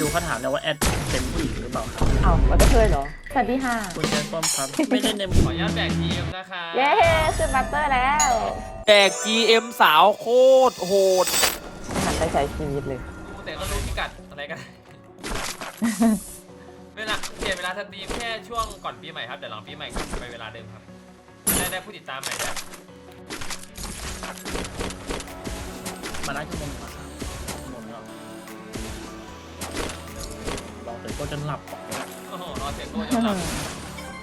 ยูเขาถามแล้วว่าแอดเป็นผู้หญิงหรือเปล่าครับเอ้ามันก็เคยเหรอ สวัสดีค่ะ คุณแจ็คป้อมครับไม่ได้ในขออนุญาตแบกทีมนะคะเย้ขึ้นบัตเตอร์แล้วแจก GM สาวโคตรโหดหันไปใช้ชีวิตเลยกูแต่ก็รู้พิกัดอะไรกัน เวลาเปลี่ยนเวลาสตรีมแค่ช่วงก่อนปีใหม่ครับเดี๋ยวหลังปีใหม่กลับไปเวลาเดิมครับได้ได้ผู้ติดตามใหม่ได้มาได้ชั่วโมงละชั่ รอเสร็จก็จะหลับโอ้โหรอเสียงตัวจะหลับ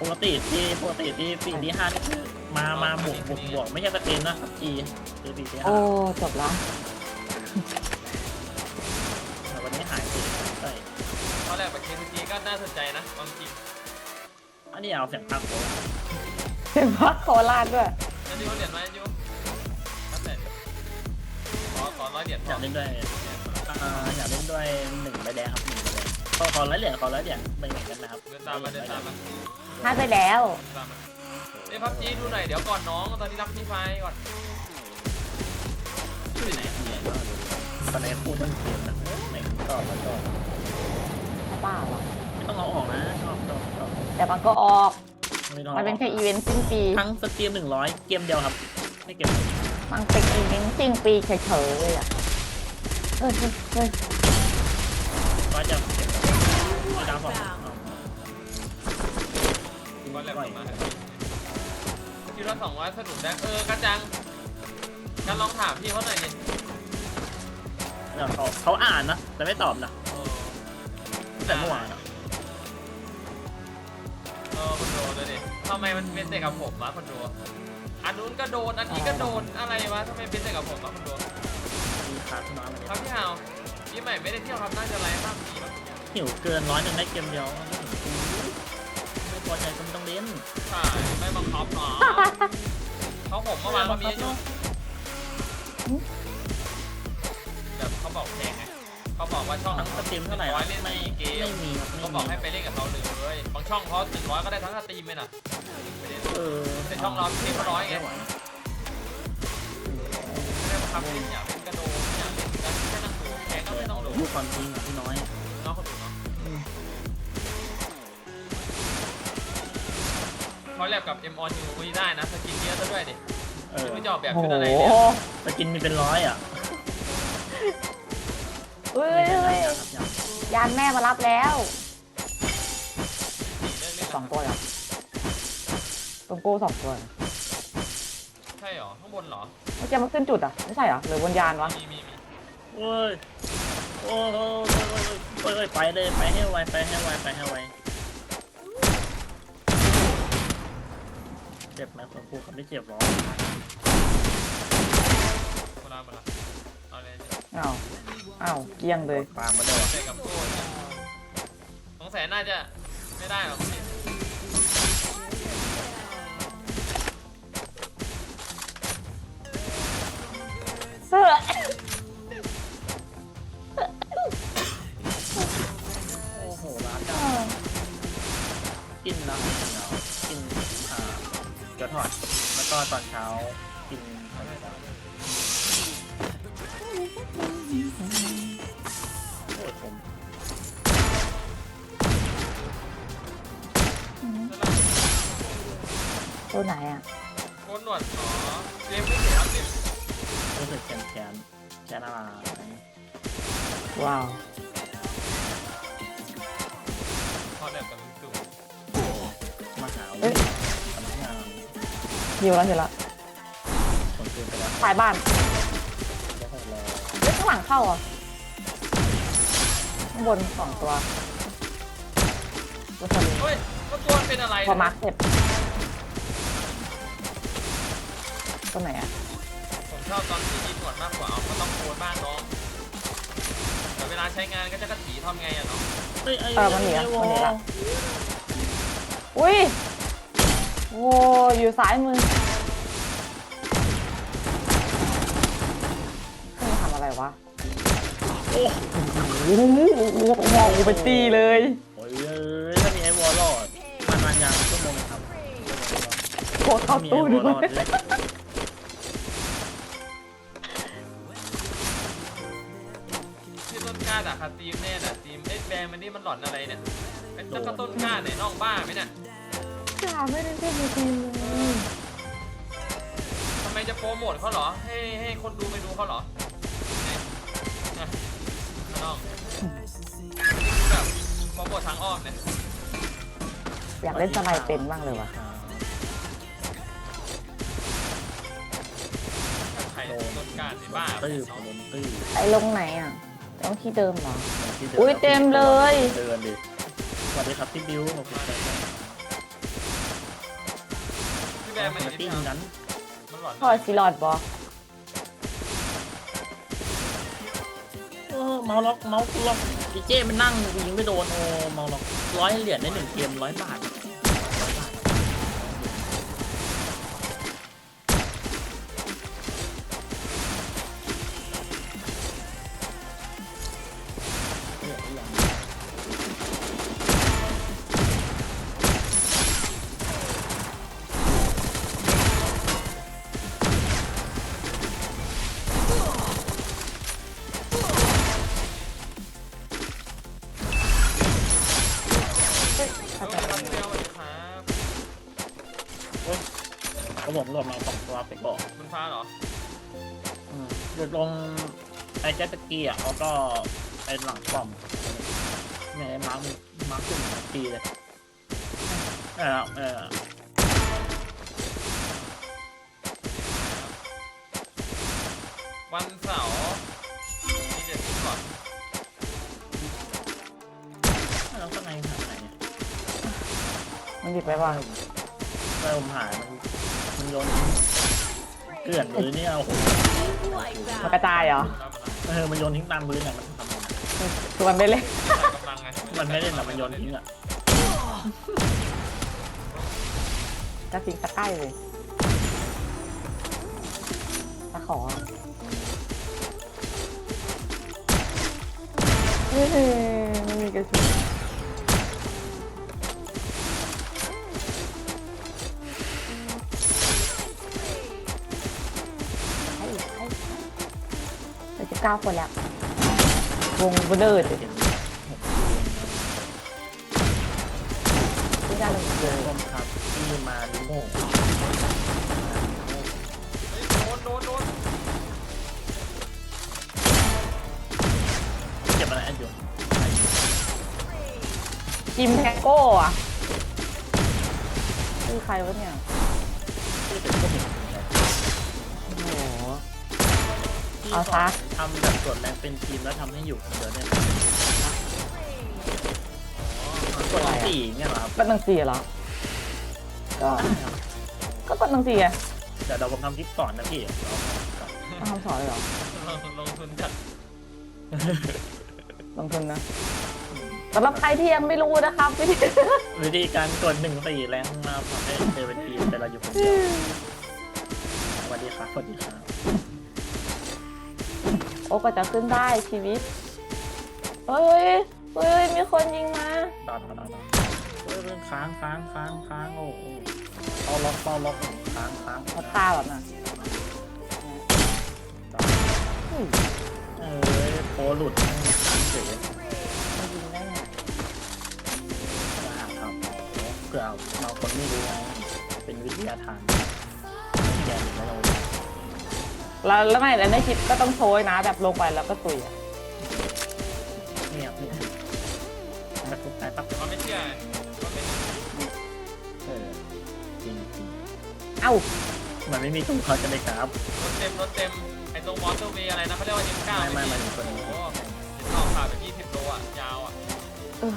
ปกติที่ปกติที่สี่ที่ห้านี่คือมามาบวกบวกบวกไม่ใช่สตรีมนะครับจีคือสี่ที่ห้าโอ้จบละแต่วันนี้หายไปใช่ตอนแรกแบบเคสจีก็น่าสนใจนะความจริงอันนี้เอาเสียงพักโคเป็นพักโคราชด้วยนั่นยูเหรียญไหมยูครับแต่ขอขอร้อยเหรียญพอยากเล่นด้วยอ่าอยากเล่นด้วยหนึ่งใบแดงครับหนึ่งใบแดง ขอขอร้อยเหรียญขอร้อยเหรียญไม่เหมือนกันนะครับเดินตามมาเดินตามมาให้ไปแล้ว เดินตามมาเอ้ยพับจีดูหน่อยเดี๋ยวก่อนน้องตอนนี้รับพี่ไฟก่อนชื่อไหนเนี่ยตอนไหนพูดต้นเกมนะไหนต่อมาต่อป้าเหรอไม่ต้องเอาออกนะชอบชอบชอบแต่มันก็ออก ไม่ต้องมันเป็นแค่อีเวนต์สิ้นปี ทั้งสตรีมหนึ่งร้อยเกมเดียวครับ ไม่เกมมันเป็นอีเวนต์สิ้นปีเฉยๆเลยอะเออเฮ้ยเฮ้ยก็จะเก็ ก็แลบมาคิวละสองร้อยสนุกได้เออกระจังกันลองถามพี่เขาหน่อยดิเดี๋ยวเขาเขาอ่านนะแต่ไม่ตอบนะเออแต่เมื่อวานอะเออคนโดนเลยดิทำไมมันเป็นแต่กับผมวะคนโดนอันนู้นก็โดนอันนี้ก็โดนอะไรวะทำไมเป็นแต่กับผมวะคนโดนมีขาดขึ้นมาเลยครับพี่ฮาวพี่ใหม่ไม่ได้เที่ยวครับน่าจะไลฟ์ภาพดีมั้งหิวเกินร้อยหนึ่งได้เกมเดียวไม่พอใจก็ไม่ต้อง เล่นใช่ไม่บังคับหรอเขาผมเมื่อวานเขามีอยู่แบบเขาบอกแพงไงเขาบอกว่าช่องทั้งสตรีมเท่าไหร่ร้อยเล่นไม่สี่เกไม่มมีครับก็ไม่บอกมีให้ไปเล่นกับเขาเลยบางช่องเขาถึงร้อยก็ได้ทั้งสตรีมเลยนะเออแต่ช่องเราเกมเขาร้อยไงม่หวไม่ได้บังคับเล่นอยากเล่นกระโดดอยากเล่นก็แค่นั่งดูแพงก็ไม่ต้องดูพูดความจริงอะพี่น้อยน้องคนดูเนาะ เขาแลบกับ M on U ไม่ได้นะสกินเยอะซะด้วยดิเออไม่จะออกแบบโอ้ชุดโหอะไรเนี่ยสกินมีเป็นร้อยอะเฮ้ยเฮ้ยยานแม่มารับแล้วเล่นเล่นสองตัวเหรอตรงกูสองตัวเหรอใช่เหรอ ข้างบนเหรอ เมื่อกี้มันขึ้นจุดอะ ไม่ใช่เหรอหรือบนยานวะมีมีมีโอ้ยโอ้ยโอ้ยโอ้ยโอ้ยโอ้ยไปเลยไปให้ไวไปให้ไวไปให้ไว เจ็บไหมคนพูดเขาไม่เจ็บหรอกโบราณมาละเอาเลยอ้าว อ้าว เกลี้ยงเลยปามาเด้อใส่กับโก้เนี่ยสงสัยน่าจะไม่ได้หรอกพี่เสื้อ ตอนเช้ากินอะไรต่างโอ้ยผมตัวไหนอะโกนหนวดอ๋อเจมส์ไม่เสียเจมส์รู้สึกแขนแขนแขนอะไรอะไรว้าวพอแบบกับลุงตู่มาหาเอ้วิยทำงาน หิวแล้วหิวแล้วคนคืนไปแล้วฝ่ายบ้านแล้วก็รอเฮ้ยข้างหลังเข้าอะข้างบนสองตัวตัวสลิงเฮ้ยก็ตัวมันเป็นอะไรพอมาร์คเสร็จตัวไหนอะผมชอบตอนที่มีหนวดมากกว่าเอาก็ต้องโกนบ้างน้องแต่เวลาใช้งานก็จะกระถีทำไงอะเนาะเฮ้ยไอ้เออมันหนีอะไอ้วอมันหนีละอุ้ย โว้อยู่ซ้ายมือขึ้นมาทำอะไรวะโอ้โอ้โหมองกูเป็นตีเลย โอ้ยเอ้ยถ้ามีไอ้วอลรอดมันมันยางชั่วโมงครับโคตรเข้ามีตู้ไอ้ด้วอลรวอยดเลยที่ต้นกล้าด่าคครับทีมเนี่ยนะทีมเอ็ดแบนมันนี่มันหลอนอะไรเนี่ยไอ้เจ้ากระต้นกล้าไหนนอกบ้าไหมเนี่ย จ่าไม่ได้เล่นในทีมเลยทำไมจะโปรโมทเขาเหรอ ให้ให้คนดูไปดูเขาเหรอเนี่ยนะน้องแบบโปรโมททางอ้อมเนี่ยอยากเล่นสไลด์เป็นบ้างเลยวะใครต้นกล้าสิบ้าตื้อผมลมตื้อไอ้ลงไหนอะต้องที่เดิมเหรอ ที่ดินอุ๊ยเต็มเลย เดินดิสวัสดีครับพี่บิวขอบคุณครับพี่ แบมมันมานิดติ้งเดียวนั้นมันหลอนพอซีลอดบอเออเมาล็อกเมาล็อกดีเจมันนั่งกูยิงไม่โดนโอ้เมาล็อกร้อยเหรียญได้หนึ่งเกมร้อยบาท ดลงไอ้เจ็ตสกีอะแล้วก็ไอ้หลังป้อมเนี่ยไอ้มาร์คมันมาร์คขึ้นสกีเลยเออเออวันเสาร์มีเด็ดก่อนแล้วข้างในหายไปไหนเนี่ยมันหยิบไปบ้างไปผมหายมันมันโยนทิ้งเกลื่อนเลยเนี่ยโอ้โห มันกระจายเหรอครับเออมันโยนทิ้งตามพื้นเนี่ยมันทำไงคือมันไม่เล่น กำลังไงมันไม่เล่นหรอกมันโยนทิ้งอะจะสิงตะใกล้เลยตะขอเฮ้ยไม่มีกระสุน เหลือสิบเก้าคนแล้ว วงเบลอเลยเห็นที่ด้านหนึ่งเจอผมครับที่มาลิโม่โดนโดนโดนเจ็บอะไรอันอยู่จิมแทงโก้อะคือใครวะเนี่ย ที่เป็นพวกเห็น ที่เอาสซะอนทำแบบส่วนแรงเป็นทีมแล้วทำให้อยู่คนเดียวเนี่ยส่วนสี่เนี่ยเหรอครับกดหนังสีเหรอ ก็ ก็กดหนังสีอะเดี๋ยวเราผมทำคลิปก่อนนะพี่เราต้องทำสอนเลยเหรอลงลงทุนจัดลงทุนนะสำหรับใครที่ยังไม่รู้นะครับวิธีวิธีการกดหนึ่งสี่แรงมาทำให้เจอเป็นทีมแต่เราอยู่คนเดียวสวัสดีครับสวัสดีครับโอ้ก็จะขึ้นได้ชีวิตเฮ้ยเฮ้ยมีคนยิงมาตอนตอนตอนเออค้างค้างค้างค้างโอ้โหเอาล็อกเป้าล็อกค้างค้างเขาตาแบบน่ะเฮ้ยเออโปรหลุดค้างเสียมันยิงได้ไงมาครับเผื่อบางคนไม่รู้ไงเป็นวิทยาทานแย่ไม่เรา แล้วแล้วไม่แล้วในคลิปก็ต้องโชยนะ แบบลงไปแล้วก็ตุยอะเนี่ยไม่ถึงมาทุกใจปั๊บมันไม่เชื่อมันไม่เออจริงจริงเอ้ามันไม่มีตู้เขาจะได้กราฟรถเต็มรถเต็มไอ้ตรงมอเตอร์เวย์อะไรนะเขาเรียกว่า M9 ไม่ไม่ไม่ถึงคนโอ้นี้โหเห็นออกผ่านไป20โลอะยาวอะเออ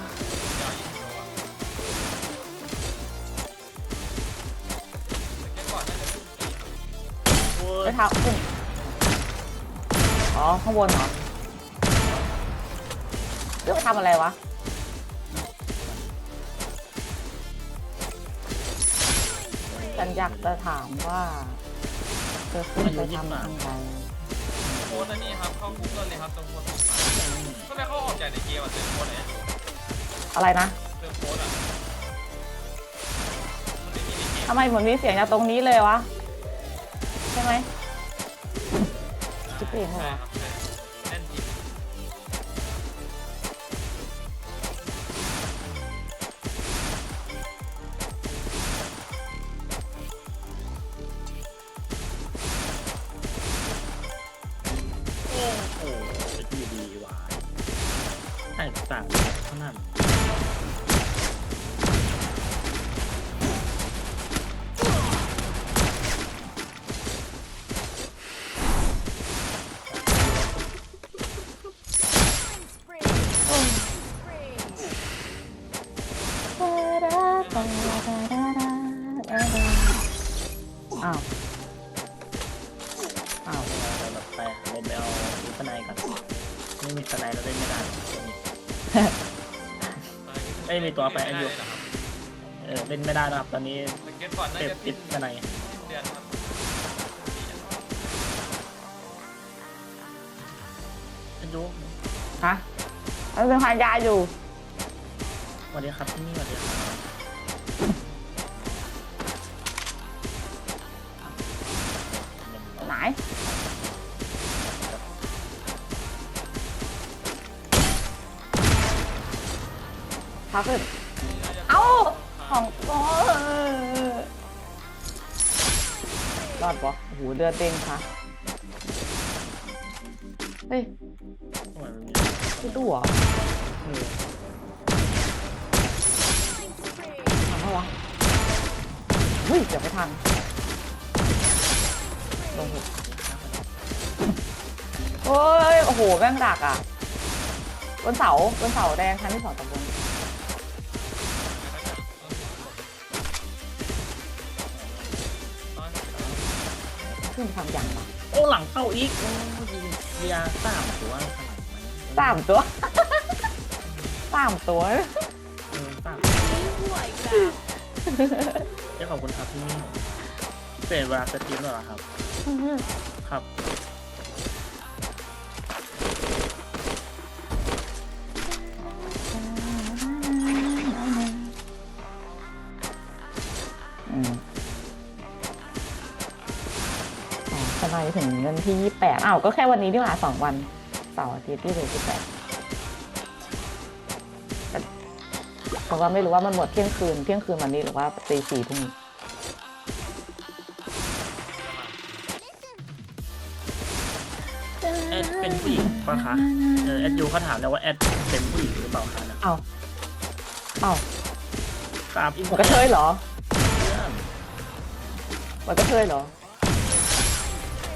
ยาว20โลอะแต่แค่ก่อนน่าจะขึ้นสี่โอ้ไปยเท้าขึ้น อ๋อ ข้างบนเหรอเรื่องไปทำอะไรวะ ฉันอยากจะถามว่า เธอขึ้นไปทำอะไรโค้ดอันนี้ครับ เข้า Google เลยครับตรงโค้ดทุกครั้งทำไมเขาออกจากในเกมอะเติมโค้ดเนี่ยอะไรนะเติมโค้ดอะมันไม่มีในเกมทำไมเหมือนมีเสียงจากตรงนี้เลยวะ ใช่ไหมคิด เองเหรใช่อครับใช่แน่นจ ไม่มีตัวไปอายุม่ด้เลยเหรอครับเออเล่นไม่ได้นะครับ ตอนนี้แต่เก็ตก่อนน่าเก็บจะติสิ้ดนสไนเดือนครับอายุฮะมันเป็นพายาอยู่สวัสดีครับที่นี่สวัสดีครับ พักขึ้น เอ้า ของโอ้รอดปะโอ้โหเดือดเด้งค่ะ เฮ้ยคือดูเหรอเออทำไมวะเฮ้ยเดี๋ยวไม่ทันลงหุบโอ้ย โอ้โห แม่งดักอะ บนเสา บนเสาแดงชั้นที่สองตะบน ขึ้นความยังมาโอ้หลังเข้าอีกโอ้ยิงเรียสามตัวขนาดนั้นสามตัว สามตัวเออสามเจ้าขอบคุณครับที่นี่เปลี่ยนเวลาสตรีมแล้วเหรอครับ ครับ ถึงเงินที่ยี่แปดอ้าวก็แค่วันนี้ดีกว่าสองวันเสาร์อาทิตย์ที่เลยที่แปดเพราะว่าไม่รู้ว่ามันหมดเที่ยงคืนเที่ยงคืนวันนี้หรือว่าตีสี่พรุ่งนี้แอดเป็นผู้หญิงปะคะเออแอดยูเขาถามแล้วว่าแอดเป็นผู้หญิงหรือเปล่าคะนะเอาเอาครับอีกมันก็เทยเหรอเพื่อนมันก็เทยเหรอ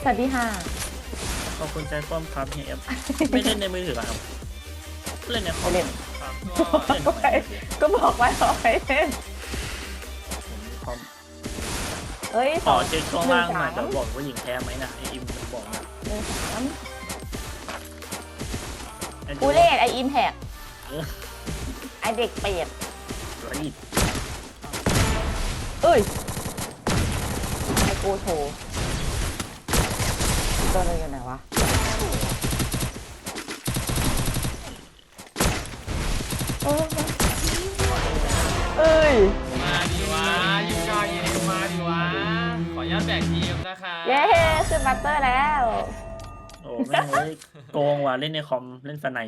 สวัสดีค่ะ ขอบคุณใจป้อมครับเฮียเอฟไม่เล่นในมือถือเหรอครับ เล่นในคอไม่มเล่นครับก็ก็ไปก็บอกไว้เอาไปเล่นคอมเอ้ยขอเช็คช่วงล่างหน่อยหนึ่เดี๋ยวสามบอกว่าหญิงแพ้ไหมนะไออิมมันบอกนะหนึ่งสามแอดยูกูเล่นไออิมแพกเออไอเด็กเป็ดรีบเอ้ยไอโกโช ตัวนึงอยู่ไหนวะเอ้ยเอ้ย มาดีวะยูกาเยมาดีวะ ขออนุญาตแบกทีมนะคะเย้ขึ้นบัตเตอร์แล้ว โอ้แม่งเลยโกงว่ะเล่นในคอมเล่นสไน